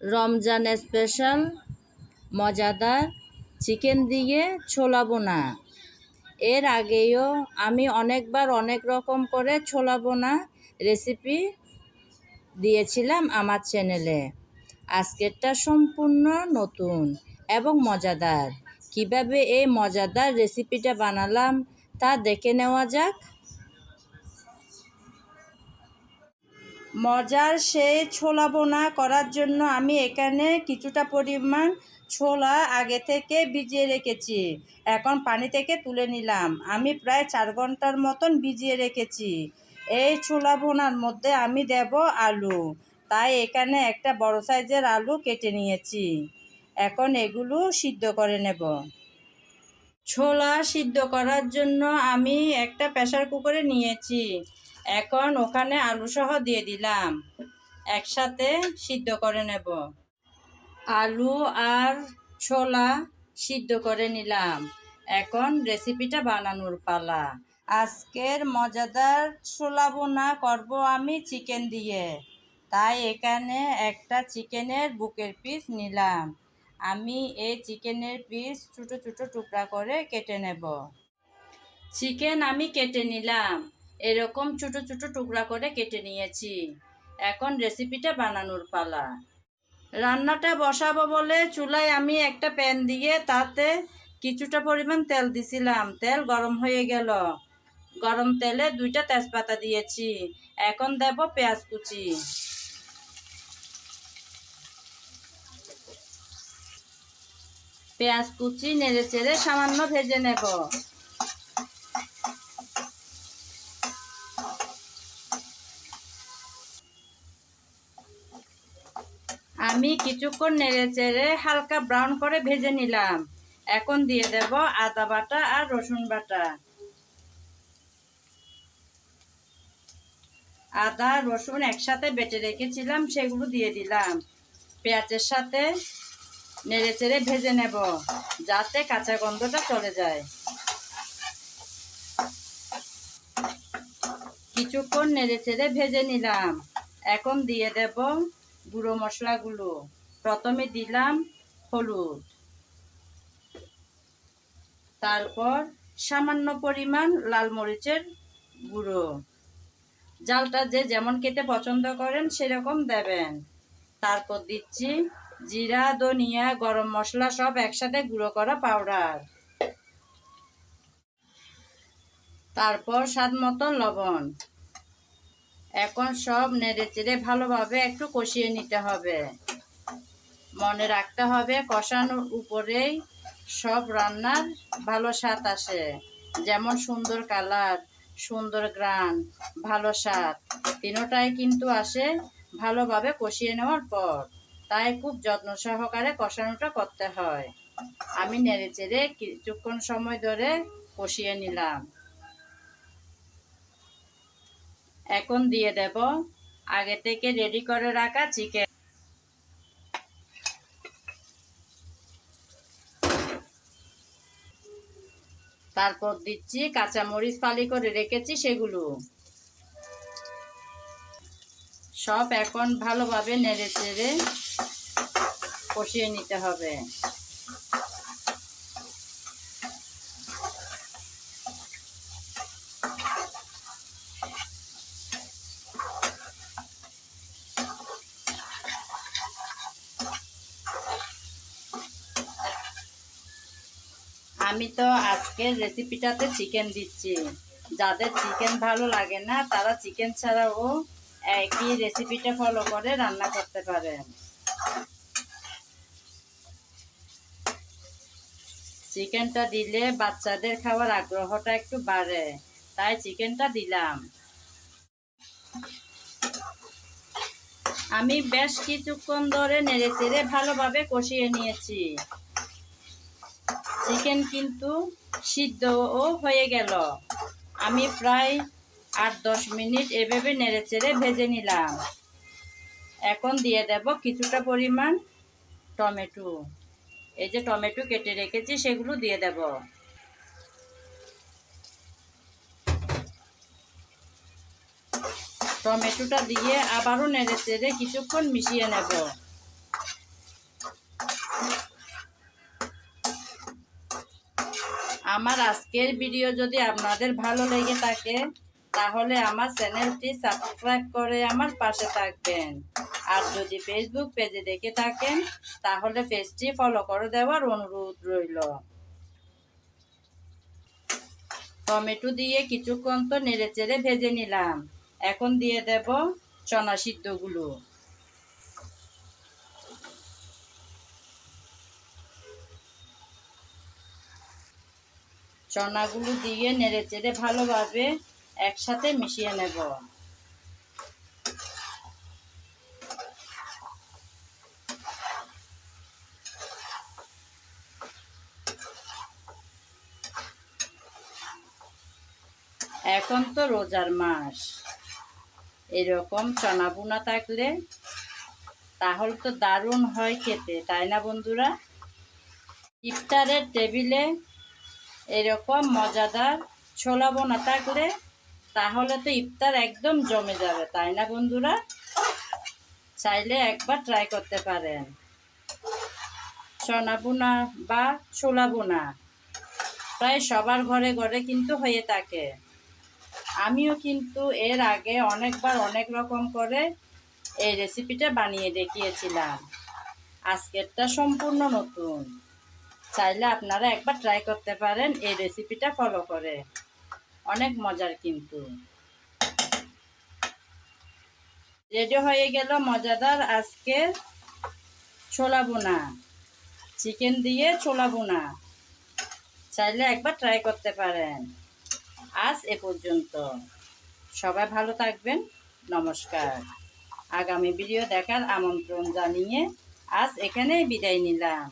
Ramzan special, মজাদার, chicken দিয়ে ছোলা বোনা এর আগেও আমি অনেকবার অনেক রকম করে ছোলা বোনা রেসিপি দিয়েছিলাম আমার চ্যানেলে আজকেরটা সম্পূর্ণ নতুন এবং মজাদার। কীভাবে এই মজাদার রেসিপিটা বানালাম তা দেখে নেওয়া যাক। মজার সেই ছোলা বোনা করার জন্য আমি এখানে কিছুটা পরিমাণ ছোলা আগে থেকে ভিজিয়ে রেখেছি। এখন পানি থেকে তুলে নিলাম। আমি প্রায় চার ঘণ্টার মতন ভিজিয়ে রেখেছি। এই ছোলা বোনার মধ্যে আমি দেব আলু। তাই এখানে একটা বড় সাইজের আলু কেটে নিয়েছি। এখন এগুলো সিদ্ধ করে নেব। ছোলা সিদ্ধ করার জন্য আমি একটা প্রেশার কুকারে নিয়েছি। এখন ওখানে আলু সহ দিয়ে দিলাম। একসাথে সিদ্ধ করে নেব। আলু আর ছোলা সিদ্ধ করে নিলাম। এখন রেসিপিটা বানানোর পালা। আজকের মজাদার ছোলা বোনা করব আমি চিকেন দিয়ে। তাই এখানে একটা চিকেনের বুকের পিস নিলাম। আমি এই চিকেনের পিস ছোটো ছোটো টুকরা করে কেটে নেব। চিকেন আমি কেটে নিলাম। এরকম ছোটো ছোটো টুকরা করে কেটে নিয়েছি। এখন রেসিপিটা বানানোর পালা। রান্নাটা বসাবো বলে চুলায় আমি একটা প্যান দিয়ে তাতে কিছুটা পরিমাণ তেল দিছিলাম। তেল গরম হয়ে গেল। গরম তেলে দুইটা তেজপাতা দিয়েছি। এখন দেব পেঁয়াজ কুচি। পেঁয়াজ কুচি নেড়ে চেড়ে সামান্য ভেজে নেব। আমি কিছুক্ষণ নেড়ে চেড়ে হালকা ব্রাউন করে ভেজে নিলাম। এখন দিয়ে দেব আদা বাটা আর রসুন বাটা। আদা, রসুন একসাথে বেটে রেখেছিলাম, সেগুলো দিয়ে দিলাম। পেঁয়াজের সাথে নেড়ে চেড়ে ভেজে নেব, যাতে কাঁচা গন্ধটা চলে যায়। কিছুক্ষণ নেড়ে চেড়ে ভেজে নিলাম। এখন দিয়ে দেব গুঁড়ো মশলাগুলো। প্রথমে দিলাম হলুদ। তারপর সামান্য পরিমাণ লাল মরিচের গুঁড়ো। জালটা যে যেমন খেতে পছন্দ করেন সেরকম দেবেন। তারপর দিচ্ছি জিরা, ধনিয়া, গরম মশলা সব একসাথে গুঁড়ো করা পাউডার। তারপর স্বাদ মতন লবণ। এখন সব নেড়ে চেড়ে ভালোভাবে একটু কষিয়ে নিতে হবে। মনে রাখতে হবে, কষানোর উপরেই সব রান্নার ভালো স্বাদ আসে। যেমন সুন্দর কালার, সুন্দর গ্রান, ভালো স্বাদ, তিনোটাই কিন্তু আসে ভালোভাবে কষিয়ে নেওয়ার পর। তাই খুব যত্ন সহকারে কষানোটা করতে হয়। আমি নেড়ে চেড়ে কিছুক্ষণ সময় ধরে কষিয়ে নিলাম। এখন দিয়ে দেব। আগে থেকে রেডি করে রাখা চিকেন তারপর দিচ্ছি কাঁচামরিচ ফালি করে রেখেছি সেগুলো। সব এখন ভালোভাবে নেড়ে চেড়ে কষিয়ে নিতে হবে। আমি তো আজকের রেসিপিটাতে চিকেন দিচ্ছি। যাদের চিকেন ভালো লাগে না, তারা চিকেন ছাড়াও একই রেসিপিটা ফলো করে রান্না করতে পারেন চিকেনটা দিলে বাচ্চাদের খাওয়ার আগ্রহটা একটু বাড়ে, তাই চিকেনটা দিলাম। আমি বেশ কিছুক্ষণ ধরে নেড়ে চেড়ে ভালোভাবে কষিয়ে নিয়েছি। চিকেন কিন্তু সিদ্ধও হয়ে গেল। আমি প্রায় আট দশ মিনিট এভাবে নেড়ে চেড়ে ভেজে নিলাম। এখন দিয়ে দেব কিছুটা পরিমাণ টমেটো। এই যে টমেটো কেটে রেখেছি, সেগুলো দিয়ে দেব। টমেটোটা দিয়ে আবারও নেড়ে চেড়ে কিছুক্ষণ মিশিয়ে নেব। আমার আজকের ভিডিও যদি আপনাদের ভালো লেগে থাকে, তাহলে আমার চ্যানেলটি সাবস্ক্রাইব করে আমার পাশে থাকবেন। আর যদি ফেসবুক পেজে দেখে থাকেন, তাহলে পেজটি ফলো করে দেওয়ার অনুরোধ রইল। টমেটো দিয়ে কিছুক্ষণ তো নেড়ে চেড়ে ভেজে নিলাম। এখন দিয়ে দেব চনা সিদ্ধগুলো। চনাগুলো দিয়ে নেড়ে চেড়ে ভালোভাবে একসাথে মিশিয়ে নেব। এখন তো রোজার মাস। এরকম চনা বুনা থাকলে তাহলে তো দারুণ হয় খেতে, তাই না বন্ধুরা? ইফতারের টেবিলে এরকম মজাদার ছোলা বোনা থাকলে তাহলে তো ইফতার একদম জমে যাবে, তাই না বন্ধুরা? চাইলে একবার ট্রাই করতে পারেন। চনা বোনা বা ছোলা বোনা প্রায় সবার ঘরে ঘরে কিন্তু হয়ে থাকে। আমিও কিন্তু এর আগে অনেকবার অনেক রকম করে এই রেসিপিটা বানিয়ে দেখিয়েছিলাম। আজকেরটা সম্পূর্ণ নতুন। চাইলে আপনারা একবার ট্রাই করতে পারেন এই রেসিপিটা ফলো করে। অনেক মজার কিন্তু। রেডি হয়ে গেল মজাদার আজকে ছোলা বোনা চিকেন দিয়ে ছোলা বোনা চাইলে একবার ট্রাই করতে পারেন। আজ এ পর্যন্ত। সবাই ভালো থাকবেন। নমস্কার। আগামী ভিডিও দেখার আমন্ত্রণ জানিয়ে আজ এখানেই বিদায় নিলাম।